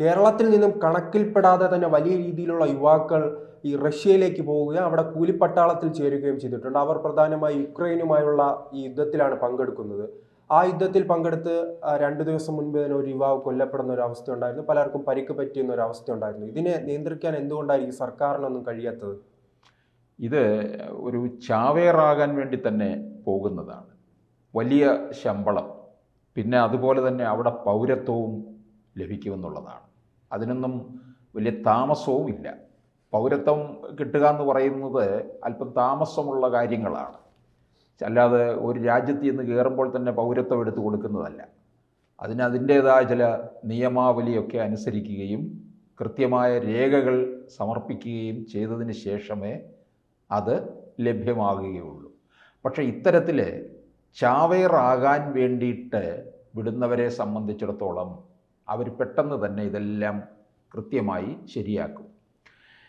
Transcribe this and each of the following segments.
കേരളത്തിൽ നിന്നും കണക്കിൽപ്പെടാതെ തന്നെ വലിയ രീതിയിലുള്ള യുവാക്കൾ ഈ റഷ്യയിലേക്ക് പോവുകയും അവിടെ കൂലിപ്പട്ടാളത്തിൽ ചേരുകയും ചെയ്തിട്ടുണ്ട്. അവർ പ്രധാനമായി യുക്രൈനുമായുള്ള ഈ യുദ്ധത്തിലാണ് പങ്കെടുക്കുന്നത്. ആ യുദ്ധത്തിൽ പങ്കെടുത്ത് രണ്ടു ദിവസം മുൻപ് തന്നെ ഒരു യുവാവ് കൊല്ലപ്പെടുന്ന ഒരു അവസ്ഥ ഉണ്ടായിരുന്നു. പലർക്കും പരിക്ക് പറ്റിയെന്ന ഒരു അവസ്ഥ ഉണ്ടായിരുന്നു. ഇതിനെ നിയന്ത്രിക്കാൻ എന്തുകൊണ്ടായിരിക്കും സർക്കാരിനൊന്നും കഴിയാത്തത്? ഇത് ഒരു ചാവേറാകാൻ വേണ്ടി തന്നെ പോകുന്നതാണ്. വലിയ ശമ്പളം. പിന്നെ അതുപോലെ തന്നെ അവിടെ പൗരത്വവും ലഭിക്കുമെന്നുള്ളതാണ്. അതിനൊന്നും വലിയ താമസവും ഇല്ല. പൗരത്വം കിട്ടുക എന്ന് പറയുന്നത് അല്പം താമസമുള്ള കാര്യങ്ങളാണ്. അല്ലാതെ ഒരു രാജ്യത്ത് നിന്ന് കയറുമ്പോൾ തന്നെ പൗരത്വം എടുത്തു കൊടുക്കുന്നതല്ല. അതിന് അതിന്റേതായ ചില നിയമാവലിയൊക്കെ അനുസരിക്കുകയും കൃത്യമായ രേഖകൾ സമർപ്പിക്കുകയും ചെയ്തതിന് ശേഷമേ അത് ലഭ്യമാകുകയുള്ളൂ. പക്ഷേ ഇത്തരത്തിൽ ചാവേറാകാൻ വേണ്ടിയിട്ട് വിടുന്നവരെ സംബന്ധിച്ചിടത്തോളം അവർ പെട്ടെന്ന് തന്നെ ഇതെല്ലാം കൃത്യമായി ശരിയാക്കും.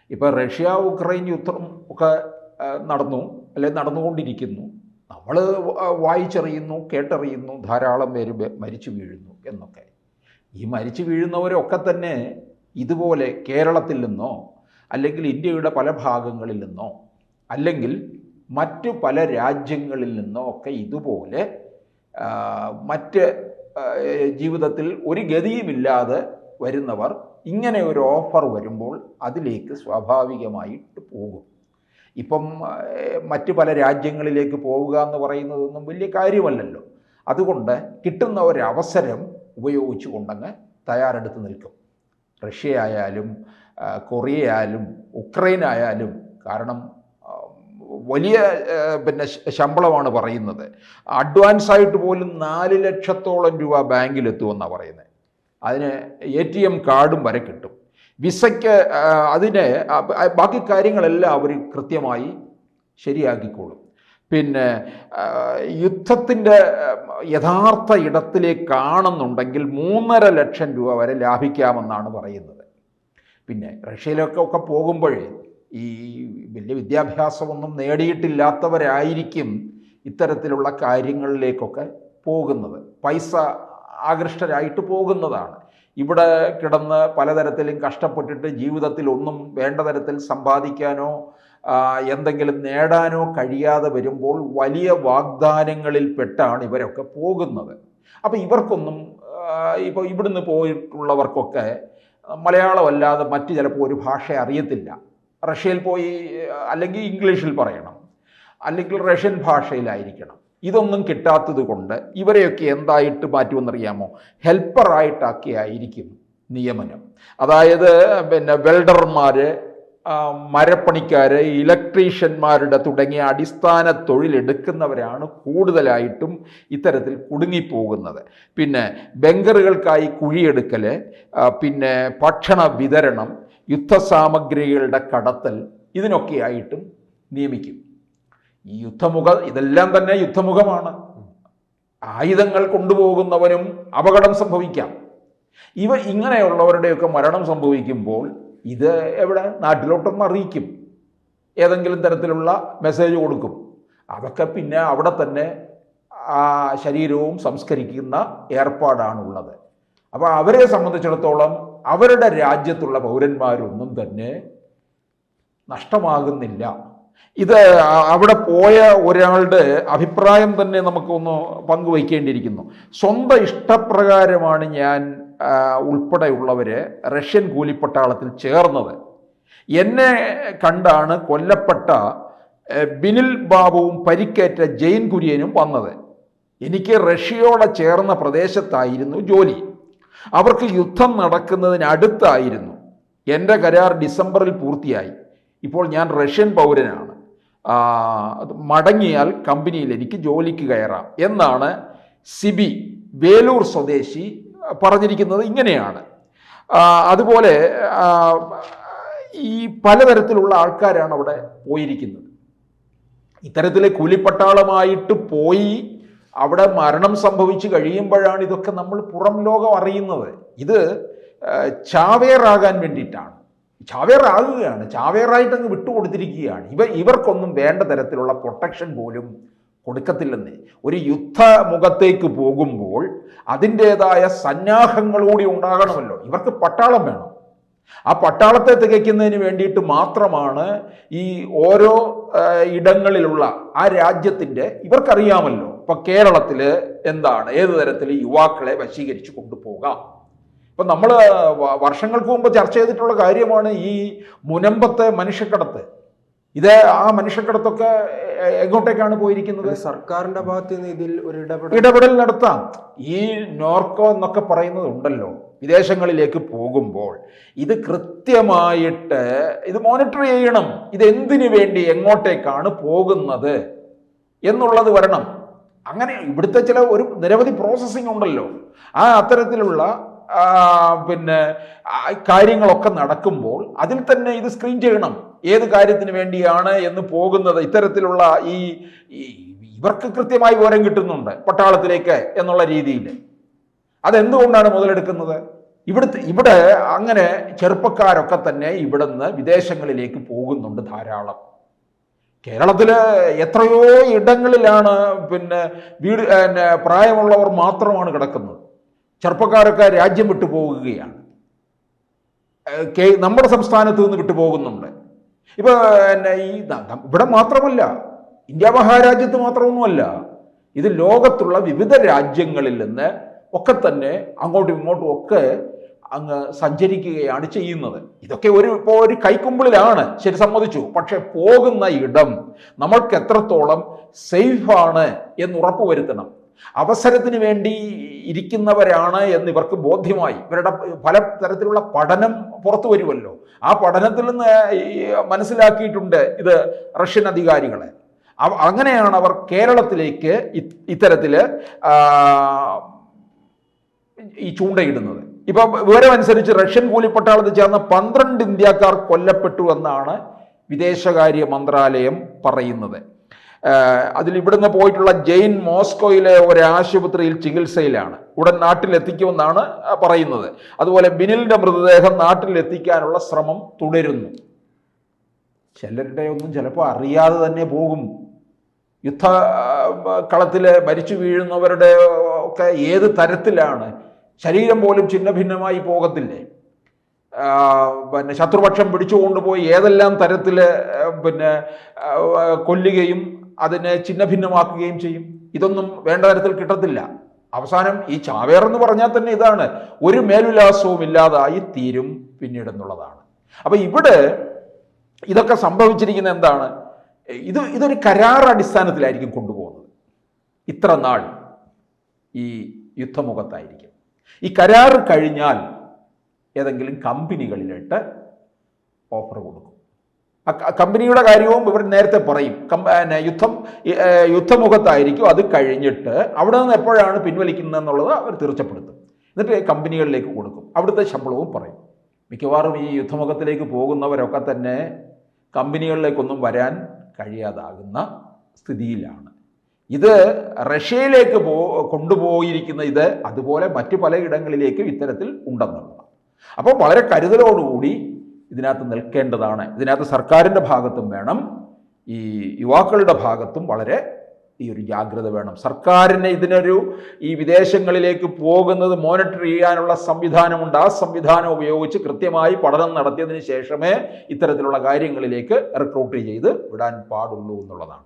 ഇപ്പോൾ റഷ്യ ഉക്രൈൻ യുദ്ധം ഒക്കെ നടന്നു അല്ലെ നടന്നുകൊണ്ടിരിക്കുന്നു. നമ്മൾ വായിച്ചറിയുന്നു കേട്ടറിയുന്നു ധാരാളം പേര് മരിച്ചു വീഴുന്നു എന്നൊക്കെ. ഈ മരിച്ചു വീഴുന്നവരൊക്കെ തന്നെ ഇതുപോലെ കേരളത്തിൽ നിന്നോ അല്ലെങ്കിൽ ഇന്ത്യയുടെ പല ഭാഗങ്ങളിൽ നിന്നോ അല്ലെങ്കിൽ മറ്റു പല രാജ്യങ്ങളിൽ നിന്നോ ഒക്കെ ഇതുപോലെ മറ്റ് ജീവിതത്തിൽ ഒരു ഗതിയുമില്ലാതെ വരുന്നവർ ഇങ്ങനെ ഒരു ഓഫർ വരുമ്പോൾ അതിലേക്ക് സ്വാഭാവികമായിട്ട് പോകും. ഇപ്പം മറ്റു പല രാജ്യങ്ങളിലേക്ക് പോവുക എന്ന് പറയുന്നതൊന്നും വലിയ കാര്യമല്ലല്ലോ. അതുകൊണ്ട് കിട്ടുന്ന ഒരവസരം ഉപയോഗിച്ചു കൊണ്ടങ്ങ് തയ്യാറെടുത്ത് നിൽക്കും. റഷ്യ ആയാലും കൊറിയ ആയാലും ഉക്രൈൻ ആയാലും കാരണം വലിയ പിന്നെ ശമ്പളമാണ് പറയുന്നത്. അഡ്വാൻസ് ആയിട്ട് പോലും നാല് ലക്ഷത്തോളം രൂപ ബാങ്കിലെത്തുമെന്നാണ് പറയുന്നത് അതിന് എ ടി എം കാർഡും വരെ കിട്ടും. വിസയ്ക്ക് അതിനെ ബാക്കി കാര്യങ്ങളെല്ലാം അവർ കൃത്യമായി ശരിയാക്കിക്കോളും. പിന്നെ യുദ്ധത്തിന്റെ യഥാർത്ഥ ഇടത്തിലേക്കാണെന്നുണ്ടെങ്കിൽ മൂന്നര ലക്ഷം രൂപ വരെ ലാഭിക്കാമെന്നാണ് പറയുന്നത്. പിന്നെ റഷ്യയിലൊക്കെ ഒക്കെ പോകുമ്പോഴേ ഈ വലിയ വിദ്യാഭ്യാസമൊന്നും നേടിയിട്ടില്ലാത്തവരായിരിക്കും ഇത്തരത്തിലുള്ള കാര്യങ്ങളിലേക്കൊക്കെ പോകുന്നത്. പൈസ ആകൃഷ്ടരായിട്ട് പോകുന്നതാണ്. ഇവിടെ കിടന്ന് പലതരത്തിലും കഷ്ടപ്പെട്ടിട്ട് ജീവിതത്തിൽ ഒന്നും വേണ്ട തരത്തിൽ സമ്പാദിക്കാനോ എന്തെങ്കിലും നേടാനോ കഴിയാതെ വരുമ്പോൾ വലിയ വാഗ്ദാനങ്ങളിൽ പെട്ടാണ് ഇവരൊക്കെ പോകുന്നത്. അപ്പോൾ ഇവർക്കൊന്നും ഇപ്പോൾ ഇവിടുന്ന് പോയിട്ടുള്ളവർക്കൊക്കെ മലയാളമല്ലാതെ മറ്റ് ചിലപ്പോൾ ഒരു ഭാഷ അറിയത്തില്ല. റഷ്യയിൽ പോയി അല്ലെങ്കിൽ ഇംഗ്ലീഷിൽ പറയണം അല്ലെങ്കിൽ റഷ്യൻ ഭാഷയിലായിരിക്കണം. ഇതൊന്നും കിട്ടാത്തത് കൊണ്ട് ഇവരെയൊക്കെ എന്തായിട്ട് മാറ്റുമെന്നറിയാമോ? ഹെൽപ്പറായിട്ടാക്കിയായിരിക്കും നിയമനം. അതായത് പിന്നെ വെൽഡർമാർ മരപ്പണിക്കാർ ഇലക്ട്രീഷ്യന്മാരുടെ തുടങ്ങിയ അടിസ്ഥാന തൊഴിലെടുക്കുന്നവരാണ് കൂടുതലായിട്ടും ഇത്തരത്തിൽ കുടുങ്ങിപ്പോകുന്നത്. പിന്നെ ബങ്കറുകൾക്കായി കുഴിയെടുക്കൽ പിന്നെ ഭക്ഷണ വിതരണം യുദ്ധസാമഗ്രികളുടെ കടത്തൽ ഇതിനൊക്കെയായിട്ടും നിയമിക്കും. ഈ യുദ്ധമുഖ ഇതെല്ലാം തന്നെ യുദ്ധമുഖമാണ്. ആയുധങ്ങൾ കൊണ്ടുപോകുന്നവനും അപകടം സംഭവിക്കാം. ഇവ ഇങ്ങനെയുള്ളവരുടെയൊക്കെ മരണം സംഭവിക്കുമ്പോൾ ഇത് എവിടെ? നാട്ടിലോട്ടൊന്ന് അറിയിക്കും. ഏതെങ്കിലും തരത്തിലുള്ള മെസ്സേജ് കൊടുക്കും. അതൊക്കെ പിന്നെ അവിടെ തന്നെ ആ ശരീരവും സംസ്കരിക്കുന്ന ഏർപ്പാടാണുള്ളത്. അപ്പോൾ അവരെ സംബന്ധിച്ചിടത്തോളം അവരുടെ രാജ്യത്തുള്ള പൗരന്മാരൊന്നും തന്നെ നഷ്ടമാകുന്നില്ല. ഇത് അവിടെ പോയ ഒരാളുടെ അഭിപ്രായം തന്നെ നമുക്കൊന്ന് പങ്കുവയ്ക്കേണ്ടിയിരിക്കുന്നു. സ്വന്തം ഇഷ്ടപ്രകാരമാണ് ഞാൻ ഉൾപ്പെടെയുള്ളവർ റഷ്യൻ കൂലിപ്പട്ടാളത്തിൽ ചേർന്നത്. എന്നെ കണ്ടാണ് കൊല്ലപ്പെട്ട ബിനിൽ ബാബുവും പരിക്കേറ്റ ജെയിൻ കുര്യനും വന്നത്. എനിക്ക് റഷ്യയോടെ ചേർന്ന പ്രദേശത്തായിരുന്നു ജോലി. അവർക്ക് യുദ്ധം നടക്കുന്നതിനടുത്തായിരുന്നു എന്റെ കരാർ ഡിസംബറിൽ പൂർത്തിയായി. ഇപ്പോൾ ഞാൻ റഷ്യൻ പൗരനാണ്. മടങ്ങിയാൽ കമ്പനിയിൽ എനിക്ക് ജോലിക്ക് കയറാം എന്നാണ് സിബി വേലൂർ സ്വദേശി പറഞ്ഞിരിക്കുന്നത് ഇങ്ങനെയാണ്. അതുപോലെ ഈ പലതരത്തിലുള്ള ആൾക്കാരാണ് അവിടെ പോയിരിക്കുന്നത്. ഇത്തരത്തിലെ കൂലിപ്പട്ടാളമായിട്ട് പോയി അവിടെ മരണം സംഭവിച്ചു കഴിയുമ്പോഴാണ് ഇതൊക്കെ നമ്മൾ പുറം ലോകം അറിയുന്നത്. ഇത് ചാവേറാകാൻ വേണ്ടിയിട്ടാണ്. ചാവേറാകുകയാണ്. ചാവേറായിട്ട് അങ്ങ് വിട്ടുകൊടുത്തിരിക്കുകയാണ്. ഇവ ഇവർക്കൊന്നും വേണ്ട തരത്തിലുള്ള പ്രൊട്ടക്ഷൻ പോലും കൊടുക്കത്തില്ലെന്നേ. ഒരു യുദ്ധമുഖത്തേക്ക് പോകുമ്പോൾ അതിന്റേതായ സന്നാഹങ്ങളൂടി ഉണ്ടാകണമല്ലോ. ഇവർക്ക് പട്ടാളം വേണം. ആ പട്ടാളത്തെ തികയ്ക്കുന്നതിന് വേണ്ടിയിട്ട് മാത്രമാണ് ഈ ഓരോ ഇടങ്ങളിലുള്ള ആ രാജ്യത്തിന്റെ ഇവർക്കറിയാമല്ലോ. ഇപ്പൊ കേരളത്തിൽ എന്താണ്? ഏത് തരത്തിൽ യുവാക്കളെ വശീകരിച്ച് കൊണ്ടുപോകാം? ഇപ്പം നമ്മൾ വർഷങ്ങൾക്ക് മുമ്പ് ചർച്ച ചെയ്തിട്ടുള്ള കാര്യമാണ് ഈ മുനമ്പത്തെ മനുഷ്യക്കടത്ത്. ഇത് ആ മനുഷ്യക്കടത്തൊക്കെ എങ്ങോട്ടേക്കാണ് പോയിരിക്കുന്നത്? സർക്കാരിന്റെ ഭാഗത്ത് നിന്ന് ഇതിൽ ഒരു ഇടപെടൽ ഇടപെടൽ നടത്താം. ഈ നോർക്കോ എന്നൊക്കെ പറയുന്നത് ഉണ്ടല്ലോ. വിദേശങ്ങളിലേക്ക് പോകുമ്പോൾ ഇത് കൃത്യമായിട്ട് ഇത് മോണിറ്റർ ചെയ്യണം. ഇത് എന്തിനു വേണ്ടി എങ്ങോട്ടേക്കാണ് പോകുന്നത് എന്നുള്ളത് വരണം. അങ്ങനെ ഇവിടുത്തെ ചില ഒരു നിരവധി പ്രോസസ്സിംഗ് ഉണ്ടല്ലോ. ആ അത്തരത്തിലുള്ള പിന്നെ കാര്യങ്ങളൊക്കെ നടക്കുമ്പോൾ അതിൽ തന്നെ ഇത് സ്ക്രീൻ ചെയ്യണം. ഏത് കാര്യത്തിന് വേണ്ടിയാണ് എന്ന് പോകുന്നത്. ഇത്തരത്തിലുള്ള ഈ ഇവർക്ക് കൃത്യമായി വിവരം കിട്ടുന്നുണ്ട് പട്ടാളത്തിലേക്ക് എന്നുള്ള രീതിയിൽ. അതെന്തുകൊണ്ടാണ് മുതലെടുക്കുന്നത്? ഇവിടുത്തെ ഇവിടെ അങ്ങനെ ചെറുപ്പക്കാരൊക്കെ തന്നെ ഇവിടുന്ന് വിദേശങ്ങളിലേക്ക് പോകുന്നുണ്ട് ധാരാളം. കേരളത്തിൽ എത്രയോ ഇടങ്ങളിലാണ് പിന്നെ വീട് പിന്നെ പ്രായമുള്ളവർ മാത്രമാണ് കിടക്കുന്നത്. ചെറുപ്പക്കാരൊക്കെ രാജ്യം വിട്ടു പോകുകയാണ്. നമ്മുടെ സംസ്ഥാനത്ത് നിന്ന് വിട്ടു പോകുന്നുണ്ട്. ഇപ്പൊ പിന്നെ ഈ ഇവിടെ മാത്രമല്ല ഇന്ത്യ മഹാരാജ്യത്ത് മാത്രമൊന്നുമല്ല ഇത് ലോകത്തുള്ള വിവിധ രാജ്യങ്ങളിൽ നിന്ന് ഒക്കെ തന്നെ അങ്ങോട്ടും ഇങ്ങോട്ടും ഒക്കെ അങ്ങ് സഞ്ചരിക്കുകയാണ് ചെയ്യുന്നത്. ഇതൊക്കെ ഒരു ഇപ്പോൾ ഒരു കൈക്കുമ്പിളിലാണ്. ശരി സമ്മതിച്ചു. പക്ഷെ പോകുന്ന ഇടം നമ്മൾക്ക് എത്രത്തോളം സേഫാണ് എന്ന് ഉറപ്പുവരുത്തണം. അവസരത്തിന് വേണ്ടി ഇരിക്കുന്നവരാണ് എന്ന് ഇവർക്ക് ബോധ്യമായി. ഇവരുടെ പല തരത്തിലുള്ള പഠനം പുറത്തു വരുമല്ലോ. ആ പഠനത്തിൽ നിന്ന് മനസ്സിലാക്കിയിട്ടുണ്ട് ഇത് റഷ്യൻ അധികാരികളെ. അങ്ങനെയാണ് അവർ കേരളത്തിലേക്ക് ഇത്തരത്തിൽ ഈ ചൂണ്ടയിടുന്നത്. ഇപ്പൊ വിവരമനുസരിച്ച് റഷ്യൻ കൂലിപ്പട്ടാളത്തിൽ ചേർന്ന പന്ത്രണ്ട് ഇന്ത്യക്കാർ കൊല്ലപ്പെട്ടു എന്നാണ് വിദേശകാര്യ മന്ത്രാലയം പറയുന്നത്. അതിൽ ഇവിടുന്ന് പോയിട്ടുള്ള ജെയിൻ മോസ്കോയിലെ ഒരു ആശുപത്രിയിൽ ചികിത്സയിലാണ്. ഉടൻ നാട്ടിലെത്തിക്കുമെന്നാണ് പറയുന്നത്. അതുപോലെ ബിനിലിന്റെ മൃതദേഹം നാട്ടിലെത്തിക്കാനുള്ള ശ്രമം തുടരുന്നു. ചിലരുടെ ഒന്നും ചിലപ്പോൾ അറിയാതെ തന്നെ പോകും. യുദ്ധ കളത്തിൽ മരിച്ചു വീഴുന്നവരുടെ ഒക്കെ ഏത് തരത്തിലാണ് ശരീരം പോലും ഛിന്ന ഭിന്നമായി പോകത്തില്ലേ പിന്നെ ശത്രുപക്ഷം പിടിച്ചുകൊണ്ടുപോയി ഏതെല്ലാം തരത്തിൽ പിന്നെ കൊല്ലുകയും അതിനെ ഛിന്ന ഭിന്നമാക്കുകയും ചെയ്യും? ഇതൊന്നും വേണ്ട തരത്തിൽ കിട്ടത്തില്ല. അവസാനം ഈ ചാവേർ എന്ന് പറഞ്ഞാൽ തന്നെ ഇതാണ്. ഒരു മേലുല്ലാസവും ഇല്ലാതായി തീരും പിന്നീട് എന്നുള്ളതാണ്. അപ്പൊ ഇവിടെ ഇതൊക്കെ സംഭവിച്ചിരിക്കുന്ന എന്താണ്? ഇത് ഇതൊരു കരാർ അടിസ്ഥാനത്തിലായിരിക്കും കൊണ്ടുപോകുന്നത്. ഇത്ര നാൾ ഈ യുദ്ധമുഖത്തായിരിക്കും. ഈ കരാർ കഴിഞ്ഞാൽ ഏതെങ്കിലും കമ്പനികളിലിട്ട് ഓഫർ കൊടുക്കും. കമ്പനിയുടെ കാര്യവും ഇവർ നേരത്തെ പറയും. പിന്നെ യുദ്ധം യുദ്ധമുഖത്തായിരിക്കും. അത് കഴിഞ്ഞിട്ട് അവിടെ നിന്ന് എപ്പോഴാണ് പിൻവലിക്കുന്നത് എന്നുള്ളത് അവർ തീർച്ചപ്പെടുത്തും. എന്നിട്ട് കമ്പനികളിലേക്ക് കൊടുക്കും. അവിടുത്തെ ശമ്പളവും പറയും. മിക്കവാറും ഈ യുദ്ധമുഖത്തിലേക്ക് പോകുന്നവരൊക്കെ തന്നെ കമ്പനികളിലേക്കൊന്നും വരാൻ കഴിയാതാകുന്ന സ്ഥിതിയിലാണ്. ഇത് റഷ്യയിലേക്ക് പോ കൊണ്ടുപോയിരിക്കുന്ന ഇത് അതുപോലെ മറ്റു പലയിടങ്ങളിലേക്കും ഇത്തരത്തിൽ ഉണ്ടെന്നുള്ളതാണ്. അപ്പോൾ വളരെ കരുതലോടുകൂടി ഇതിനകത്ത് നിൽക്കേണ്ടതാണ്. ഇതിനകത്ത് സർക്കാരിന്റെ ഭാഗത്തും വേണം ഈ യുവാക്കളുടെ ഭാഗത്തും വളരെ ഈ ഒരു ജാഗ്രത വേണം. സർക്കാരിന് ഇതിനൊരു ഈ വിദേശങ്ങളിലേക്ക് പോകുന്നത് മോണിറ്റർ ചെയ്യാനുള്ള സംവിധാനമുണ്ട്. ആ സംവിധാനം ഉപയോഗിച്ച് കൃത്യമായി പഠനം നടത്തിയതിന് ശേഷമേ ഇത്തരത്തിലുള്ള കാര്യങ്ങളിലേക്ക് റിക്രൂട്ട് ചെയ്ത് വിടാൻ പാടുള്ളൂ എന്നുള്ളതാണ്.